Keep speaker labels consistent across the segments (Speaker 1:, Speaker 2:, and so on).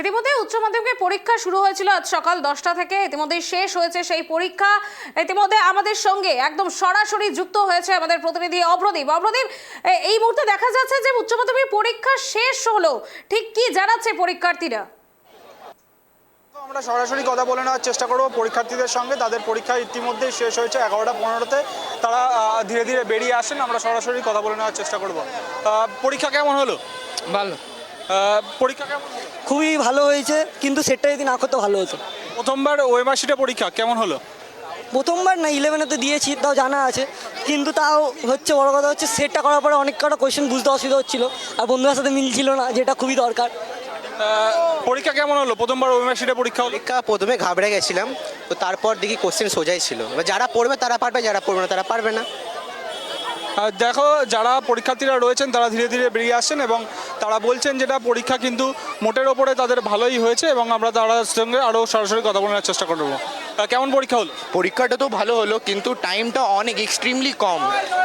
Speaker 1: ইতিমধ্যে উচ্চ মাধ্যমিকের পরীক্ষা শুরু হয়েছিল আজ সকাল দশটা থেকে। ইতিমধ্যে শেষ হয়েছে সেই পরীক্ষা। ইতিমধ্যে আমাদের সঙ্গে একদম সরাসরি যুক্ত হয়েছে আমাদের প্রতিনিধি অপ্রদীপ অপ্রদীপ এই মুহূর্তে দেখা যাচ্ছে যে উচ্চ মাধ্যমিক পরীক্ষা শেষ হলো। ঠিক কি জানাচ্ছে পরীক্ষার্থীরা?
Speaker 2: তো আমরা সরাসরি কথা বলে নেওয়ার চেষ্টা করব পরীক্ষার্থীদের সঙ্গে। তাদের পরীক্ষা ইতিমধ্যেই শেষ হয়েছে এগারোটা পনেরোতে। তারা ধীরে ধীরে বেরিয়ে আসেন। আমরা সরাসরি কথা বলে নেওয়ার চেষ্টা করব। পরীক্ষা কেমন হলো?
Speaker 3: ভালো।
Speaker 2: পরীক্ষা কেমন হলো?
Speaker 4: খুবই ভালো হয়েছে কিন্তু সেটটা যদি না করতে ভালো হতো।
Speaker 2: প্রথমবার ওয়েমার্সিটে পরীক্ষা কেমন হলো?
Speaker 4: প্রথমবার না ইলেভেনে তো দিয়েছি তাও জানা আছে। কিন্তু তাও হচ্ছে বড় কথা হচ্ছে সেটটা করার পরে অনেক কটা কোয়েশ্চেন বুঝতে অসুবিধা হচ্ছিল আর বন্ধুদের সাথে মিলছিল না যেটা খুবই দরকার।
Speaker 2: আহ, পরীক্ষা কেমন হলো? প্রথমবার ওয়েমার্সিটে পরীক্ষা হলো?
Speaker 5: পরীক্ষা প্রথমে ঘাবড়ে গেছিলাম তো তারপর দেখি কোশ্চেন সোজাই ছিল। এবার যারা পড়বে তারা পারবে যারা পড়বে না তারা পারবে না।
Speaker 2: আর দেখো যারা পরীক্ষার্থীরা রয়েছেন তারা ধীরে ধীরে বেরিয়ে আসছেন এবং তারা বলছেন যেটা পরীক্ষা কিন্তু মোটের ওপরে তাদের ভালোই হয়েছে এবং আমরা তার সঙ্গে আরও সরাসরি কথা বলার চেষ্টা করব কেমন পরীক্ষা হলো?
Speaker 6: পরীক্ষাটা তো ভালো হলো কিন্তু টাইমটা অনেক এক্সট্রিমলি কম।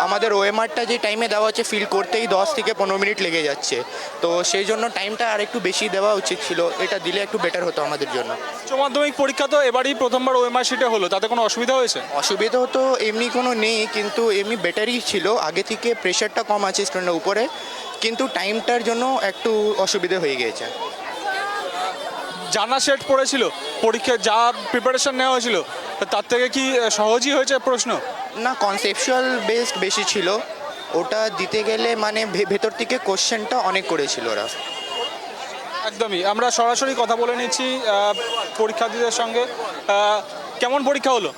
Speaker 6: আমাদের ওএমআরটা যে টাইমে দেওয়া হচ্ছে ফিল করতেই দশ থেকে পনেরো মিনিট লেগে যাচ্ছে। তো সেই জন্য টাইমটা আর একটু বেশি দেওয়া উচিত ছিল এটা দিলে একটু বেটার হতো আমাদের জন্য।
Speaker 2: উচ্চ মাধ্যমিক পরীক্ষা তো এবারই প্রথমবার ওয়েমার্সিটে হলো তাতে কোনো অসুবিধা হয়েছে?
Speaker 6: অসুবিধা তো এমনি কোনো নেই কিন্তু এমনি বেটারই ছিল। আগে থেকে প্রেশারটা কম আছে স্টুডেন্টের উপরে। কিন্তু টাইমটার জন্য একটু অসুবিধা হয়ে গিয়েছে।
Speaker 2: জানা সেট পড়েছিল পরীক্ষা যা প্রিপারেশন নেওয়া হয়েছিল তার থেকে কি সহজই হয়েছে প্রশ্ন?
Speaker 6: না কনসেপচুয়াল বেসড বেশি ছিল। ওটা দিতে গেলে মানে ভেতর থেকে কোশ্চেনটা অনেক করেছিল ওরা।
Speaker 2: একদমই। আমরা সরাসরি কথা বলে নিচ্ছি পরীক্ষার্থীদের সঙ্গে। কেমন পরীক্ষা হলো?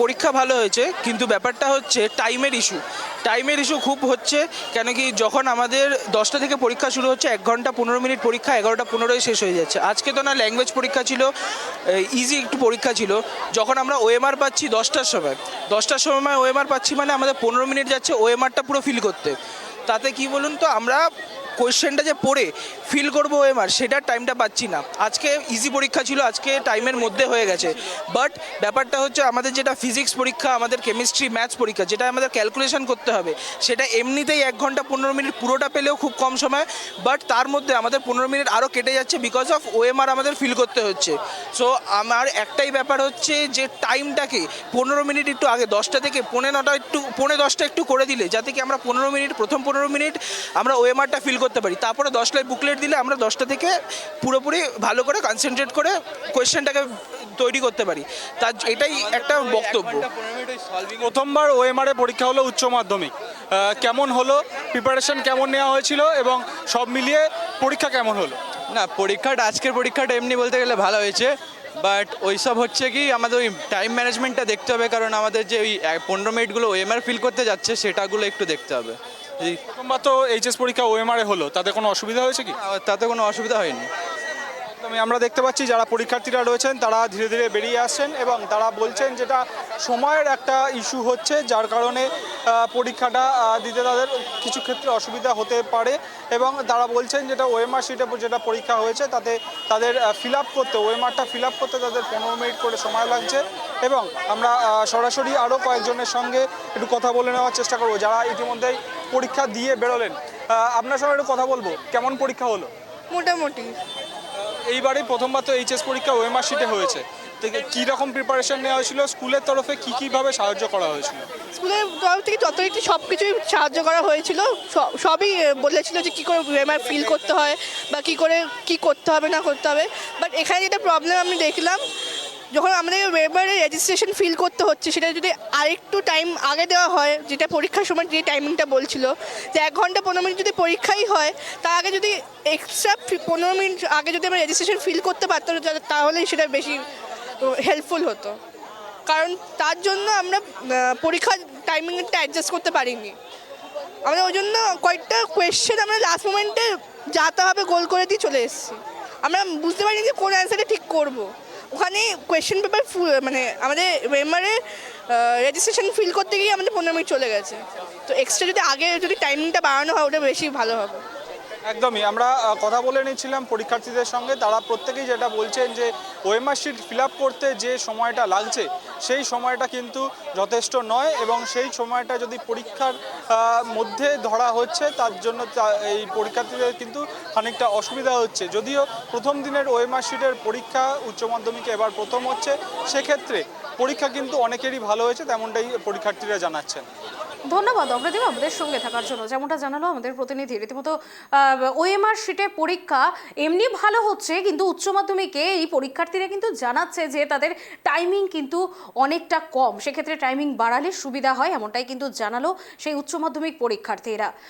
Speaker 3: পরীক্ষা ভালো হয়েছে, কিন্তু ব্যাপারটা হচ্ছে টাইমের ইস্যু টাইমের ইস্যু খুব হচ্ছে, কেন কি যখন আমাদের দশটা থেকে পরীক্ষা শুরু হচ্ছে, এক ঘণ্টা পনেরো মিনিট পরীক্ষা, এগারোটা পনেরোয় শেষ হয়ে যাচ্ছে। আজকে তো না ল্যাঙ্গুয়েজ পরীক্ষা ছিল ইজি একটু পরীক্ষা ছিল। যখন আমরা ওএমআর পাচ্ছি দশটার সময় দশটার সময় ওএমআর পাচ্ছি মানে আমাদের পনেরো মিনিট যাচ্ছে ওএমআরটা পুরো ফিল করতে। তাতে কি বলুন তো, আমরা কোয়েশ্চেনটা যে পড়ে ফিল করব এমআর সেটার টাইমটা পাচ্ছি না। আজকে ইজি পরীক্ষা ছিল, আজকে টাইমের মধ্যে হয়ে গেছে। বাট ব্যাপারটা হচ্ছে আমাদের যেটা ফিজিক্স পরীক্ষা, আমাদের কেমিস্ট্রি ম্যাথস পরীক্ষা, যেটা আমাদের ক্যালকুলেশন করতে হবে, সেটা এমনিতেই এক ঘণ্টা পনেরো মিনিট পুরোটা পেলেও খুব কম সময় বাট তার মধ্যে আমাদের পনেরো মিনিট আরও কেটে যাচ্ছে বিকজ অফ ওএমআর আমাদের ফিল করতে হচ্ছে। সো আমার একটাই ব্যাপার হচ্ছে যে টাইমটাকে পনেরো মিনিট একটু আগে, দশটা থেকে পৌনে নটা একটু, পৌনে দশটা একটু করে দিলে, যাতে কি আমরা পনেরো মিনিট, প্রথম পনেরো মিনিট আমরা ওএমআরটা ফিল করতে পারি। তারপরে দশটায় বুকলেট দিলে আমরা দশটা থেকে পুরোপুরি ভালো করে কনসেন্ট্রেট করে কোয়েশ্চেনটাকে তৈরি করতে পারি। তার এটাই একটা বক্তব্য।
Speaker 2: প্রথমবার ওএমআরে পরীক্ষা হলো উচ্চ মাধ্যমিক। কেমন হলো? প্রিপারেশন কেমন নেওয়া হয়েছিল? এবং সব মিলিয়ে পরীক্ষা কেমন হলো?
Speaker 7: না পরীক্ষাটা আজকের পরীক্ষাটা এমনি বলতে গেলে ভালো হয়েছে। বাট ওইসব হচ্ছে কি আমাদের ওই টাইম ম্যানেজমেন্টটা দেখতে হবে। কারণ আমাদের যে ওই পনেরো মিনিটগুলো ওএমআর ফিল করতে যাচ্ছে সেটাগুলো একটু দেখতে হবে।
Speaker 2: প্রথমবার তো এইচএস পরীক্ষা ওএমআরে হলো তাতে কোনো অসুবিধা হয়েছে কি?
Speaker 7: তাতে কোনো অসুবিধা হয়নি।
Speaker 2: একদমই আমরা দেখতে পাচ্ছি যারা পরীক্ষার্থীরা রয়েছেন তারা ধীরে ধীরে বেরিয়ে আসছেন এবং তারা বলছেন যেটা সময়ের একটা ইস্যু হচ্ছে যার কারণে পরীক্ষাটা দিতে তাদের কিছু ক্ষেত্রে অসুবিধা হতে পারে এবং তারা বলছেন যেটা ওএমআর শিটে যেটা পরীক্ষা হয়েছে তাতে তাদের ফিল আপ করতে ওএমআরটা ফিল আপ করতে তাদের পনেরো মিনিট করে সময় লাগছে। এবং আমরা সরাসরি আরও কয়েকজনের সঙ্গে একটু কথা বলে নেওয়ার চেষ্টা করব যারা ইতিমধ্যেই পরীক্ষা দিয়ে বেরোলেন। আপনার সঙ্গে একটু কথা বলব কেমন পরীক্ষা হলো?
Speaker 8: মোটামুটি।
Speaker 2: এইবারে প্রথমবার তো এইচএস পরীক্ষা ওএমআর শিটে হয়েছে। কী রকম প্রিপারেশন নেওয়া হয়েছিল? স্কুলের তরফে কী কীভাবে সাহায্য করা হয়েছিল?
Speaker 8: স্কুলের তরফ থেকে যথারীতি সব কিছুই সাহায্য করা হয়েছিল সব- সবই বলেছিল যে কী করে এমআর ফিল করতে হয় বা কী করে কী করতে হবে না করতে হবে। বাট এখানে যেটা প্রবলেম আমি দেখলাম যখন আমাদের ওয়েবারে রেজিস্ট্রেশন ফিল করতে হচ্ছে, সেটা যদি আরেকটু টাইম আগে দেওয়া হয়, যেটা পরীক্ষার সময় যে টাইমিংটা বলছিল, যে এক ঘণ্টা পনেরো মিনিট যদি পরীক্ষাই হয় তার আগে যদি এক্সট্রা পনেরো মিনিট আগে যদি আমরা রেজিস্ট্রেশন ফিল করতে পারতাম তাহলেই সেটা বেশি হেল্পফুল হতো। কারণ তার জন্য আমরা পরীক্ষার টাইমিংটা অ্যাডজাস্ট করতে পারিনি। আমরা ওই জন্য কয়েকটা কোয়েশ্চেন আমরা লাস্ট মোমেন্টে যাতে হবে গোল করে দিয়ে চলে এসেছি। আমরা বুঝতে পারিনি যে কোন অ্যান্সারটা ঠিক করব। ওখানে কোয়েশ্চেন পেপার মানে আমাদের মেম্বারে রেজিস্ট্রেশন ফিল করতে গিয়ে আমাদের পনেরো মিনিট চলে গেছে। তো এক্সট্রা যদি আগে যদি টাইমিংটা বাড়ানো হয়, ওটা বেশি ভালো হবে।
Speaker 2: একদমই। আমরা কথা বলে নিচ্ছিলাম পরীক্ষার্থীদের সঙ্গে। তারা প্রত্যেকেই যেটা বলছেন যে, ওএমআর শিট ফিল করতে যে সময়টা লাগছে, সেই সময়টা কিন্তু যথেষ্ট নয় এবং সেই সময়টা যদি পরীক্ষার মধ্যে ধরা হচ্ছে, তার জন্য এই পরীক্ষার্থীদের কিন্তু খানিকটা অসুবিধা হচ্ছে। যদিও প্রথম দিনের ওএমআর শিটের পরীক্ষা উচ্চ মাধ্যমিকে এবার প্রথম হচ্ছে, সেক্ষেত্রে পরীক্ষা কিন্তু অনেকেরই ভালো হয়েছে, তেমনটাই পরীক্ষার্থীরা জানাচ্ছেন।
Speaker 1: ধন্যবাদ অগ্রদীপ আমাদের সঙ্গে থাকার জন্য। যেমনটা জানালো আমাদের প্রতিনিধি, রীতিমতো ওএমআর শিটে পরীক্ষা এমনি ভালো হচ্ছে, কিন্তু উচ্চ মাধ্যমিকে এই পরীক্ষার্থীরা কিন্তু জানাচ্ছে যে তাদের টাইমিং কিন্তু অনেকটা কম। সেক্ষেত্রে টাইমিং বাড়ালে সুবিধা হয়, এমনটাই কিন্তু জানালো সেই উচ্চ মাধ্যমিক পরীক্ষার্থীরা।